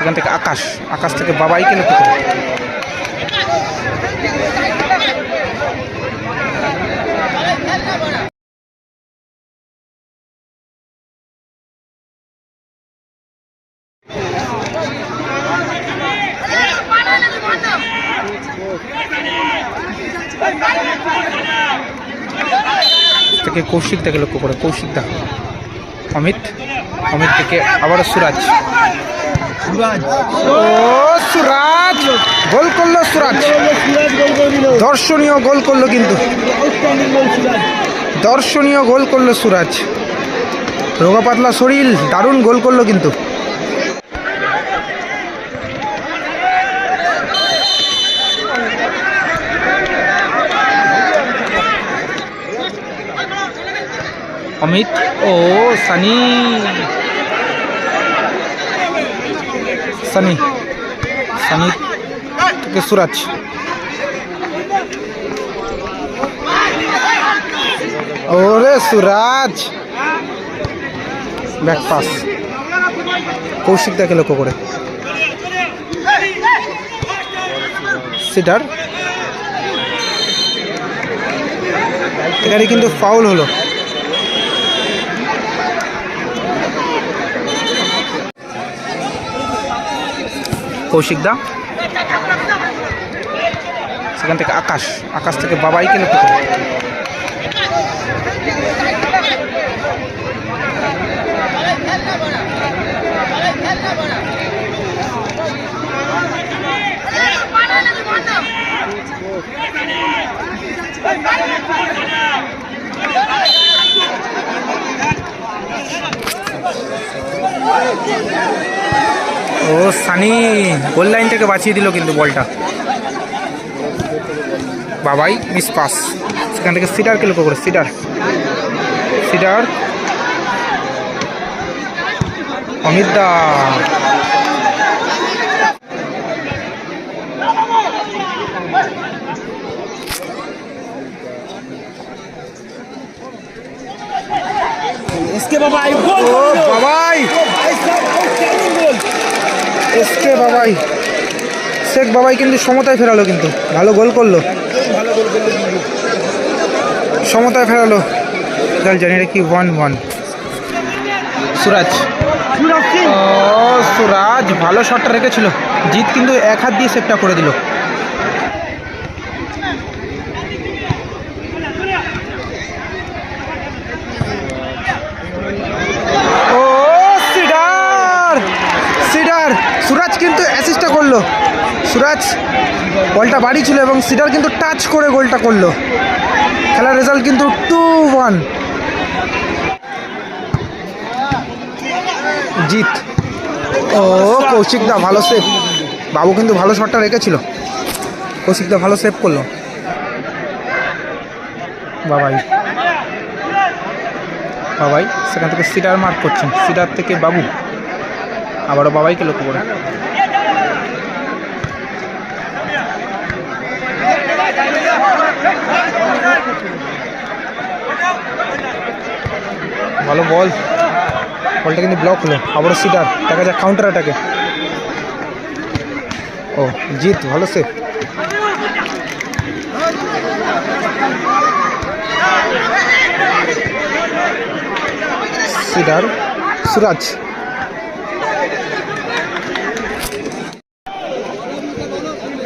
সেখান থেকে আকাশ আকাশ থেকে বাবাইকে লক্ষ্য করে থেকে কৌশিক থেকে লক্ষ্য করে। কৌশিক দা অমিত অমিত থেকে আবারও সুরাজ। সুরাজ। গোল করল সুরাজ। দর্শনীয় গোল করল কিন্তু। দর্শনীয় গোল করল সুরাজ। রোগা পাতলা শরীর দারুণ গোল করল কিন্তু। অমিত ও সানি। সানি। সানি থেকে সুরাজ। ওরে সুরাজ। Back pass. কৌশিক দাকে লক্ষ্য করে। সিটার এখানে কিন্তু ফাউল হলো। কৌশিক দা। সেখান থেকে আকাশ আকাশ থেকে বাবাইকে লক্ষ্য ও সানি গোল লাইন থেকে বাঁচিয়ে দিল কিন্তু বলটা বাবাই মিস পাস সেখান থেকে সিডারকে লক্ষ্য করে সিডার সিডার অমিত দা इसके बाबा एक এসকে বাবাই। শেখ বাবাই কিন্তু সমতায় ফেরালো কিন্তু। ভালো গোল করল। সমতায় ফেরালো। চল জানি এটা কি ওয়ান ওয়ান সুরাজ সুরাজ ও সুরাজ ভালো শটটা রেখেছিল। জিত কিন্তু এক হাত দিয়ে সেভটা করে দিল ও সিডার সিডার সুরাজ কিন্তু অ্যাসিস্টটা করল সুরাজ, বলটা বাড়ি ছিল এবং সিডার কিন্তু টাচ করে গোলটা করল। খেলার রেজাল্ট কিন্তু টু ওয়ান জিত ও, কৌশিকদা ভালো সেভ বাবু কিন্তু ভালো শটটা রেখেছিল। কৌশিকদা ভালো সেভ করল। বাবাই। বাবাই, সেখান থেকে সিডার মার্ক করছেন। সিডার থেকে বাবু। আবারও বাবাইকে লক্ষ্য করে। ভালো বল। বলটা কিন্তু ব্লক হলো। আবারও সিডার দেখা যাক কাউন্টার অ্যাটাকে ও জিত ভালো সেভ সিডার সুরাজ।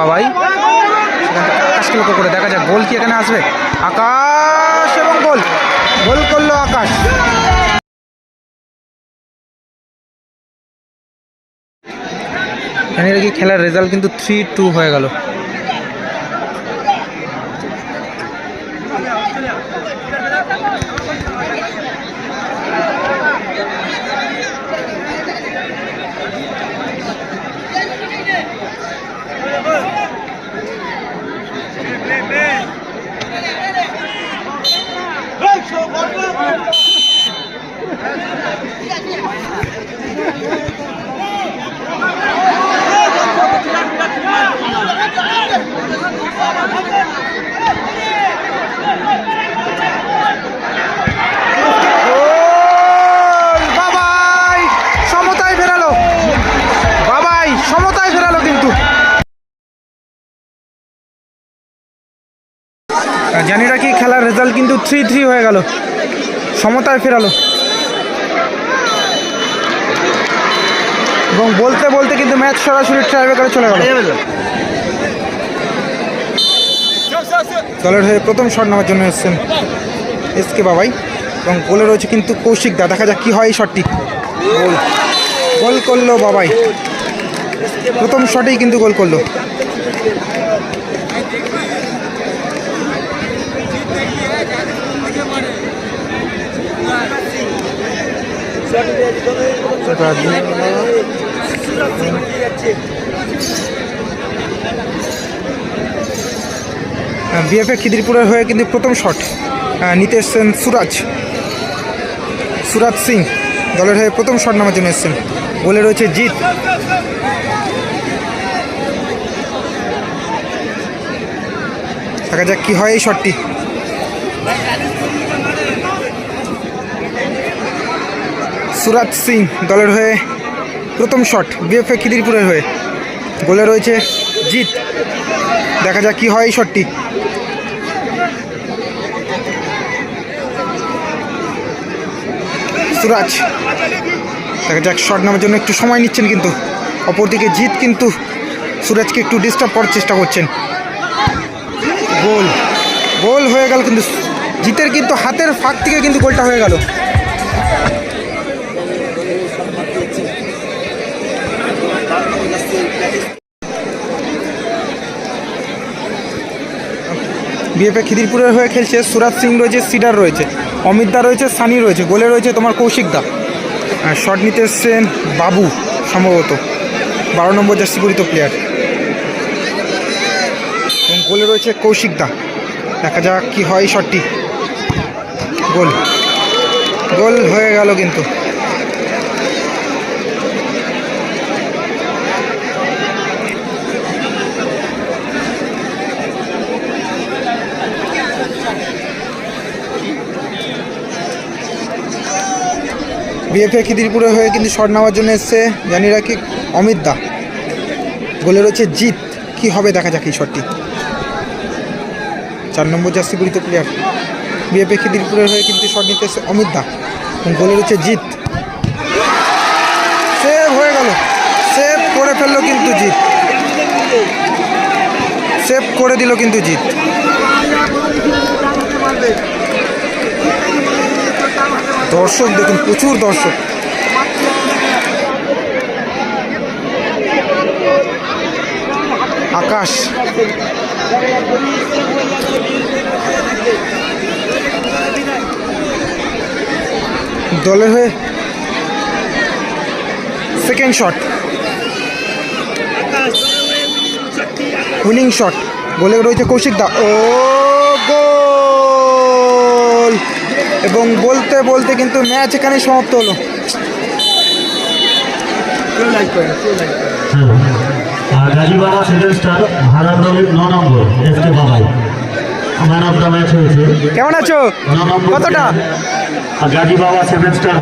বাবাই। আকাশকে লক্ষ্য করে দেখা যাক গোল কি এখানে আসবে। আকাশ এবং গোল। গোল করল আকাশ। এখানে কি খেলার রেজাল্ট কিন্তু থ্রি টু হয়ে গোল! Bravo! থ্রি থ্রি হয়ে গেল। সমতায় ফেরালো। এবং বলতে বলতে কিন্তু ম্যাচ সরাসরি ট্রাইব্রেকারে চলে গেল। দলের হয়ে প্রথম শট নেওয়ার জন্য এসছেন এস কে বাবাই। এবং গোলে রয়েছে কিন্তু কৌশিক দা, দেখা যাক কি হয় এই শটটি। গোল। গোল করল বাবাই। প্রথম শটেই কিন্তু গোল করল। বিএফএ খিদিরপুরের হয়ে কিন্তু প্রথম শট নিতে এসছেন সুরাজ। সুরাজ সিং দলের হয়ে প্রথম শট নামার জন্য এসছেন। বলে রয়েছে জিৎ। দেখা যাক কি হয় এই শটটি সুরাজ সিং দলের হয়ে প্রথম শট বিএফএ খিদিরপুরের হয়ে। গোলে রয়েছে জিৎ। দেখা যাক কি হয় এই শটটি। সুরাজ দেখা যাক শট নেওয়ার জন্য একটু সময় নিচ্ছেন কিন্তু। অপরদিকে জিত কিন্তু সুরাজকে একটু ডিস্টার্ব করার চেষ্টা করছেন। গোল। গোল হয়ে গেল কিন্তু জিতের কিন্তু হাতের ফাঁক থেকে কিন্তু গোলটা হয়ে গেল। বিএফএ খিদিরপুরের হয়ে খেলছে সুরাজ সিং রয়েছে, সিডার রয়েছে, অমিত দা রয়েছে, সানি রয়েছে, গোলে রয়েছে তোমার কৌশিক দা। শট নিতে এসছেন বাবু, সম্ভবত। বারো নম্বর জার্সি পরিত প্লেয়ার এবং গোলে রয়েছে কৌশিক দা। দেখা যাক কি হয় শটটি গোল। গোল হয়ে গেল কিন্তু। বিএফএ খিদিরপুরে হয়ে কিন্তু শট নেওয়ার জন্য এসছে জানি রাখি অমিত দা। গোলে রয়েছে জিত কি হবে দেখা যাক এই শটটি। চার নম্বর জার্সি পরিত প্লেয়ার বিএফএ খিদিরপুরের হয়ে কিন্তু শট নিতে এসছে অমিত দা। গোলে রয়েছে জিত সেভ হয়ে গেল। সেভ করে ফেলল কিন্তু জিত সেভ করে দিল কিন্তু জিত দর্শক, দেখুন, প্রচুর দর্শক। আকাশ। দলের হয়ে সেকেন্ড শট উইনিং শট গোলে রয়েছে কৌশিক দা ও গোল এবং বলতে বলতে কিন্তু ম্যাচ এখানে সমাপ্ত হলো। আর গাজীবাড়া সেকেন্ড স্টার ভারত দলের ন নম্বর এস কে বাবাই। ম্যান অফ দ্য ম্যাচ হয়েছে কেমন আছো? নম্বর কতটা? গাজী বাবা সেভেন স্টার।